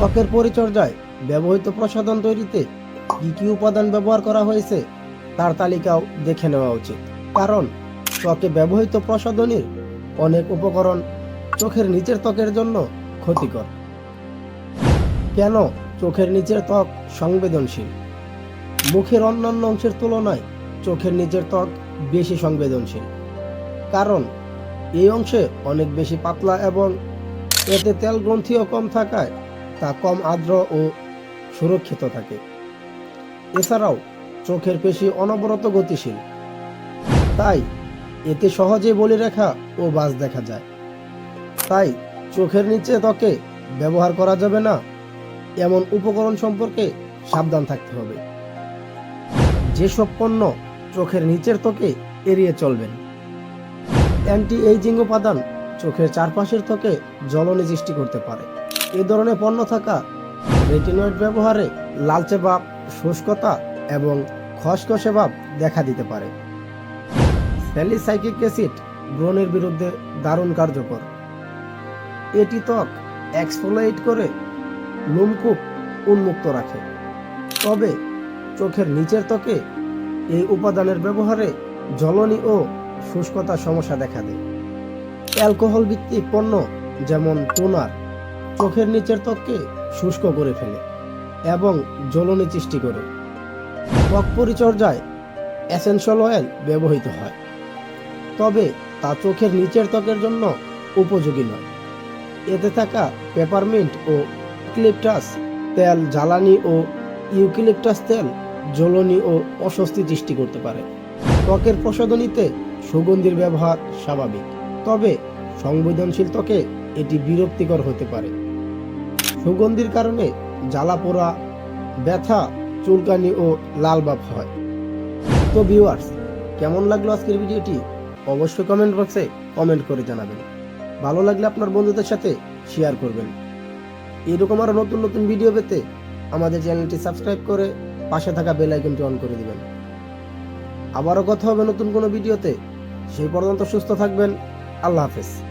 ত্বকের পরিচর্যায় ব্যবহৃত প্রসাধন তৈরিতে কি কি উপাদান ব্যবহার করা হয়েছে, তার তালিকাও দেখে নেওয়া উচিত। কারণ, ত্বকে ব্যবহৃত প্রসাধনীর অনেক উপকরণ চোখের নিচের ত্বকের জন্য ক্ষতিকর। কেন চোখের নিচের ত্বক সংবেদনশীল? মুখের অন্যান্য অংশের তুলনায় চোখের নিচের ত্বক বেশি সংবেদনশীল। কারণ, এই অংশে অনেক বেশি পাতলা এবং এতে তেল গ্রন্থিও কম থাকায় তা কম আর্দ্র ও সুরক্ষিত থাকে। এছাড়াও চোখের পেশি অনবরত গতিশীল। তাই এতে সহজে বলিরেখা ও বাজ দেখা যায়। তাই চোখের নিচে ত্বকে ব্যবহার করা যাবে না। এমন উপকরণ সম্পর্কে সাবধান থাকতে হবে। যেসব পণ্য চোখের নিচের ত্বকে এড়িয়ে চলবেন। অ্যান্টি এইজিং উপাদান চোখের চারপাশের ত্বকে জ্বলনি সৃষ্টি করতে পারে। এ ধরনের পণ্য থাকা, রেটিনয়েড ব্যবহারে লালচে ভাব, শুষ্কতা এবং খসখসে ভাব দেখা দিতে পারে। স্যালিসাইকিক অ্যাসিড ব্রণের বিরুদ্ধে দারুণ কার্যকর। এটি ত্বক এক্সফোলাইট করে লোমকূপ উন্মুক্ত রাখে। তবে চোখের নিচের ত্বকে এই উপাদানের ব্যবহারে জ্বলনি ও শুষ্কতার সমস্যা দেখা দেয়। অ্যালকোহল ভিত্তিক পণ্য যেমন টোনার চোখের নিচের ত্বককে শুষ্ক করে ফেলে এবং জ্বলনি সৃষ্টি করে। ত্বক পরিচর্যায় অ্যাসেনশিয়াল অয়েল ব্যবহৃত হয়। তবে তা চোখের নিচের ত্বকের জন্য উপযোগী নয়। এতে থাকা পেপারমিন্ট ও ইউক্লিপটাস তেল, জ্বালানি ও ইউক্লিপটাস তেল জ্বলনি ও অস্বস্তি সৃষ্টি করতে পারে। ত্বকের প্রসাধনীতে সুগন্ধির ব্যবহার স্বাভাবিক। তবে সংবেদনশীল ত্বকে এটি বিরক্তিকর হতে পারে। সুগন্ধির কারণে জ্বালা পোড়া, ব্যথা, চুলকানি ও লাল ভাব হয়। তো ভিউয়ার্স কেমন লাগল আজকের ভিডিওটি? অবশ্যই কমেন্ট বক্সে কমেন্ট করে জানাবেন। ভালো লাগলে আপনার বন্ধুদের সাথে শেয়ার করবেন। এরকম আরও নতুন নতুন ভিডিও পেতে আমাদের চ্যানেলটি সাবস্ক্রাইব করে পাশে থাকা বেল আইকনটি অন করে দিবেন। আবারও কথা হবে নতুন কোনো ভিডিওতে সেই পর্যন্ত সুস্থ থাকবেন। আল্লাহ হাফেজ।